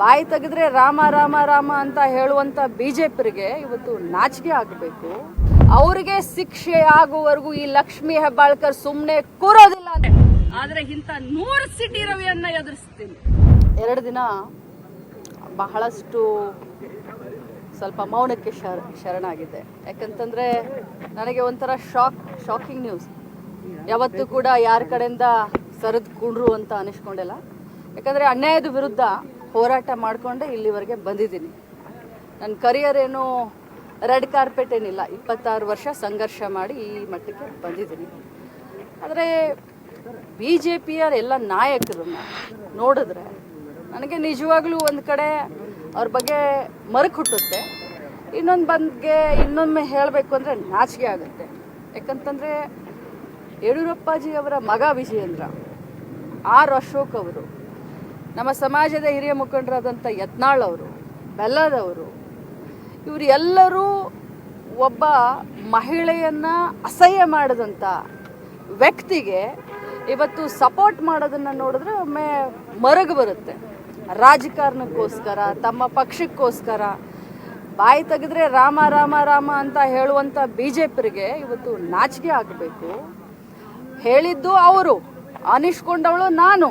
ಬಾಯಿ ತೆಗೆದ್ರೆ ರಾಮ ರಾಮ ರಾಮ ಅಂತ ಹೇಳುವಂತ ಬಿಜೆಪಿಗೆ ಇವತ್ತು ನಾಚಿಕೆ ಆಗಬೇಕು. ಅವರಿಗೆ ಶಿಕ್ಷೆ ಆಗುವವರೆಗೂ ಈ ಲಕ್ಷ್ಮಿ ಹೆಬ್ಬಾಳ್ಕರ್ ಸುಮ್ಮನೆ ಕೂರೋದಿಲ್ಲ ಆದರೆ ಆದ್ರೆ ಇಂಥ ನೂರು ಸಿಟಿ ರವಿಯನ್ನ ಎದುರಿಸ್ತೀನಿ. ಎರಡು ದಿನ ಬಹಳಷ್ಟು ಸ್ವಲ್ಪ ಮೌನಕ್ಕೆ ಶರ ಶರಣಾಗಿದೆ. ಯಾಕಂತಂದ್ರೆ ನನಗೆ ಒಂಥರ ಶಾಕ್ ಶಾಕಿಂಗ್ ನ್ಯೂಸ್. ಯಾವತ್ತೂ ಕೂಡ ಯಾರ ಕಡೆಯಿಂದ ಸರಿದುಕೊಂಡ್ರು ಅಂತ ಅನಿಸ್ಕೊಂಡಿಲ್ಲ. ಯಾಕಂದರೆ ಅನ್ಯಾಯದ ವಿರುದ್ಧ ಹೋರಾಟ ಮಾಡಿಕೊಂಡೆ ಇಲ್ಲಿವರೆಗೆ ಬಂದಿದ್ದೀನಿ. ನನ್ನ ಕರಿಯರ್ ಏನು ರೆಡ್ ಕಾರ್ಪೆಟ್ ಏನಿಲ್ಲ, ಇಪ್ಪತ್ತಾರು ವರ್ಷ ಸಂಘರ್ಷ ಮಾಡಿ ಈ ಮಟ್ಟಕ್ಕೆ ಬಂದಿದ್ದೀನಿ. ಆದರೆ ಬಿ ಜೆ ಪಿಯ ಎಲ್ಲ ನಾಯಕರನ್ನ ನೋಡಿದ್ರೆ ನನಗೆ ನಿಜವಾಗ್ಲೂ ಒಂದು ಕಡೆ ಅವ್ರ ಬಗ್ಗೆ ಮರಕ್ ಹುಟ್ಟುತ್ತೆ. ಇನ್ನೊಂದು ಬಂದ್ಗೆ ಇನ್ನೊಮ್ಮೆ ಹೇಳಬೇಕು ಅಂದರೆ ನಾಚಿಕೆ ಆಗುತ್ತೆ. ಯಾಕಂತಂದರೆ ಯಡಿಯೂರಪ್ಪಾಜಿ ಅವರ ಮಗ ವಿಜಯೇಂದ್ರ, ಆರ್ ಅಶೋಕ್ ಅವರು ನಮ್ಮ ಸಮಾಜದ ಹಿರಿಯ ಮುಖಂಡರಾದಂಥ ಯತ್ನಾಳ್ ಅವರು ಬೆಲ್ಲದವರು ಇವರು ಎಲ್ಲರೂ ಒಬ್ಬ ಮಹಿಳೆಯನ್ನು ಅಸಹ್ಯ ಮಾಡಿದಂಥ ವ್ಯಕ್ತಿಗೆ ಇವತ್ತು ಸಪೋರ್ಟ್ ಮಾಡೋದನ್ನು ನೋಡಿದ್ರೆ ಒಮ್ಮೆ ಮರಗು ಬರುತ್ತೆ. ರಾಜಕಾರಣಕ್ಕೋಸ್ಕರ, ತಮ್ಮ ಪಕ್ಷಕ್ಕೋಸ್ಕರ, ಬಾಯಿ ತೆಗೆದ್ರೆ ರಾಮ ರಾಮ ರಾಮ ಅಂತ ಹೇಳುವಂಥ ಬಿ ಜೆ ಪಿರಿಗೆ ಇವತ್ತು ನಾಚಿಕೆ ಆಗಬೇಕು. ಹೇಳಿದ್ದು ಅವರು ಅನಿಸ್ಕೊಂಡವಳು ನಾನು.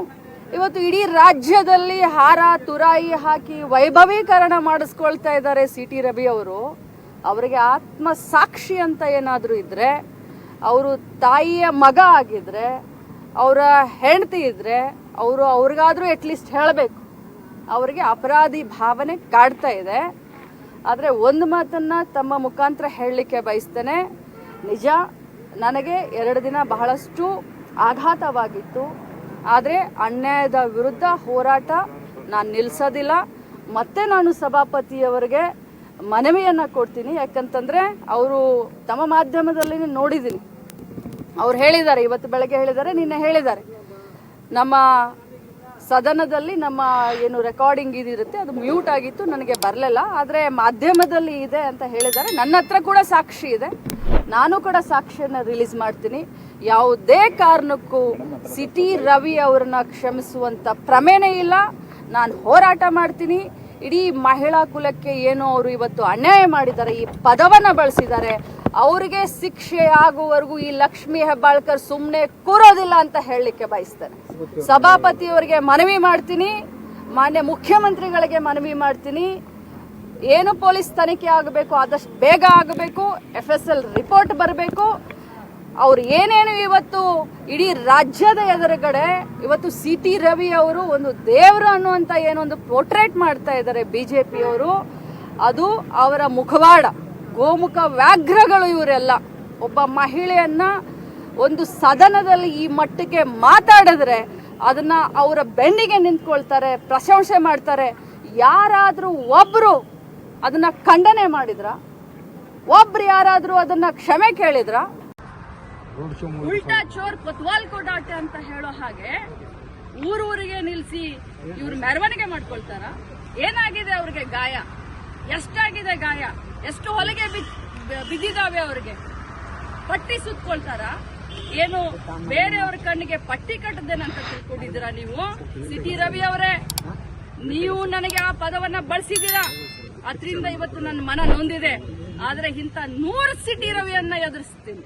ಇವತ್ತು ಇಡೀ ರಾಜ್ಯದಲ್ಲಿ ಹಾರ, ತುರಾಯಿ ಹಾಕಿ ವೈಭವೀಕರಣ ಮಾಡಿಸ್ಕೊಳ್ತಾ ಇದ್ದಾರೆ ಸಿ ಟಿ ರವಿ ಅವರು. ಅವರಿಗೆ ಆತ್ಮ ಸಾಕ್ಷಿ ಅಂತ ಏನಾದರೂ ಇದ್ರೆ, ಅವರು ತಾಯಿಯ ಮಗ ಆಗಿದ್ರೆ, ಅವರ ಹೆಂಡತಿ ಇದ್ರೆ, ಅವರು ಅವ್ರಿಗಾದ್ರೂ ಅಟ್ಲೀಸ್ಟ್ ಹೇಳಬೇಕು. ಅವರಿಗೆ ಅಪರಾಧಿ ಭಾವನೆ ಕಾಡ್ತಾ ಇದೆ. ಆದರೆ ಒಂದು ಮಾತನ್ನ ತಮ್ಮ ಮುಖಾಂತರ ಹೇಳಲಿಕ್ಕೆ ಬಯಸ್ತೇನೆ. ನಿಜ, ನನಗೆ ಎರಡು ದಿನ ಬಹಳಷ್ಟು ಆಘಾತವಾಗಿತ್ತು. ಆದರೆ ಅನ್ಯಾಯದ ವಿರುದ್ಧ ಹೋರಾಟ ನಾನು ನಿಲ್ಲಿಸೋದಿಲ್ಲ ಮತ್ತೆ ನಾನು ಸಭಾಪತಿಯವರಿಗೆ ಮನವಿಯನ್ನು ಕೊಡ್ತೀನಿ. ಯಾಕಂತಂದರೆ ಅವರು ತಮ್ಮ ಮಾಧ್ಯಮದಲ್ಲಿ ನೋಡಿದ್ದೀನಿ. ಅವ್ರು ಹೇಳಿದ್ದಾರೆ, ಇವತ್ತು ಬೆಳಗ್ಗೆ ಹೇಳಿದ್ದಾರೆ, ನಿನ್ನೆ ಹೇಳಿದ್ದಾರೆ. ನಮ್ಮ ಸದನದಲ್ಲಿ ನಮ್ಮ ಏನು ರೆಕಾರ್ಡಿಂಗ್ ಇದಿರುತ್ತೆ, ಅದು ಮ್ಯೂಟ್ ಆಗಿತ್ತು, ನನಗೆ ಬರಲಿಲ್ಲ. ಆದರೆ ಮಾಧ್ಯಮದಲ್ಲಿ ಇದೆ ಅಂತ ಹೇಳಿದ್ದಾರೆ. ನನ್ನ ಹತ್ರ ಕೂಡ ಸಾಕ್ಷಿ ಇದೆ. ನಾನು ಕೂಡ ಸಾಕ್ಷಿಯನ್ನು ರಿಲೀಸ್ ಮಾಡ್ತೀನಿ. ಯಾವುದೇ ಕಾರಣಕ್ಕೂ ಸಿಟಿ ರವಿ ಅವರನ್ನ ಕ್ಷಮಿಸುವಂತ ಪ್ರಮೇನೇ ಇಲ್ಲ. ನಾನು ಹೋರಾಟ ಮಾಡ್ತೀನಿ. ಇಡೀ ಮಹಿಳಾ ಕುಲಕ್ಕೆ ಏನು ಅವರು ಇವತ್ತು ಅನ್ಯಾಯ ಮಾಡಿದ್ದಾರೆ, ಈ ಪದವನ್ನ ಬಳಸಿದ್ದಾರೆ. ಅವರಿಗೆ ಶಿಕ್ಷೆ ಆಗುವವರೆಗೂ ಈ ಲಕ್ಷ್ಮಿ ಹೆಬ್ಬಾಳ್ಕರ್ ಸುಮ್ಮನೆ ಕೂರೋದಿಲ್ಲ ಅಂತ ಹೇಳಲಿಕ್ಕೆ ಬಯಸ್ತೇನೆ. ಸಭಾಪತಿಯವರಿಗೆ ಮನವಿ ಮಾಡ್ತೀನಿ. ಮಾನ್ಯ ಮುಖ್ಯಮಂತ್ರಿಗಳಿಗೆ ಮನವಿ ಮಾಡ್ತೀನಿ. ಏನು ಪೊಲೀಸ್ ತನಿಖೆ ಆಗಬೇಕು, ಆದಷ್ಟು ಬೇಗ ಆಗಬೇಕು. ಎಫ್ ಎಸ್ ಎಲ್ ರಿಪೋರ್ಟ್ ಬರಬೇಕು. ಅವ್ರು ಏನೇನು ಇವತ್ತು ಇಡೀ ರಾಜ್ಯದ ಎದುರುಗಡೆ ಇವತ್ತು ಸಿ ಟಿ ರವಿ ಅವರು ಒಂದು ದೇವರು ಅನ್ನುವಂತ ಏನೊಂದು ಪೋರ್ಟ್ರೇಟ್ ಮಾಡ್ತಾ ಇದ್ದಾರೆ ಬಿಜೆಪಿಯವರು ಅದು ಅವರ ಮುಖವಾಡ, ಗೋಮುಖ ವ್ಯಾಘ್ರಗಳು ಇವರೆಲ್ಲ. ಒಬ್ಬ ಮಹಿಳೆಯನ್ನ ಒಂದು ಸದನದಲ್ಲಿ ಈ ಮಟ್ಟಕ್ಕೆ ಮಾತಾಡಿದ್ರೆ ಅದನ್ನ ಅವರ ಬೆನ್ನಿಗೆ ನಿಂತ್ಕೊಳ್ತಾರೆ, ಪ್ರಶಂಸೆ ಮಾಡ್ತಾರೆ. ಯಾರಾದರೂ ಒಬ್ರು ಅದನ್ನ ಖಂಡನೆ ಮಾಡಿದ್ರ? ಒಬ್ರು ಯಾರಾದರೂ ಅದನ್ನ ಕ್ಷಮೆ ಕೇಳಿದ್ರ? ಉಲ್ಟಾ ಚೋರ್ ಕೊತ್ವಾಲ್ ಕೊಡಾಟೆ ಅಂತ ಹೇಳೋ ಹಾಗೆ ಊರೂರಿಗೆ ನಿಲ್ಸಿ ಇವ್ರು ಮೆರವಣಿಗೆ ಮಾಡ್ಕೊಳ್ತಾರ? ಏನಾಗಿದೆ ಅವ್ರಿಗೆ ಗಾಯ? ಎಷ್ಟಾಗಿದೆ ಗಾಯ? ಎಷ್ಟು ಹೊಲಿಗೆ ಬಿದ್- ಬಿದ್ದಿದಾವೆ ಅವ್ರಿಗೆ? ಪಟ್ಟಿ ಸುತ್ಕೊಳ್ತಾರ? ಏನು ಬೇರೆಯವ್ರ ಕಣ್ಣಿಗೆ ಪಟ್ಟಿ ಕಟ್ಟದೇನಂತ ತಿಳ್ಕೊಂಡಿದ್ದೀರಾ ನೀವು? ಸಿಟಿ ರವಿ ಅವರೇ, ನೀವು ನನಗೆ ಆ ಪದವನ್ನ ಬಳಸಿದ್ದೀರಾ? ಅದರಿಂದ ಇವತ್ತು ನನ್ನ ಮನ ನೊಂದಿದೆ. ಆದ್ರೆ ಇಂಥ ನೂರು ಸಿಟಿ ರವಿಯನ್ನ ಎದುರಿಸ್ತೀನಿ.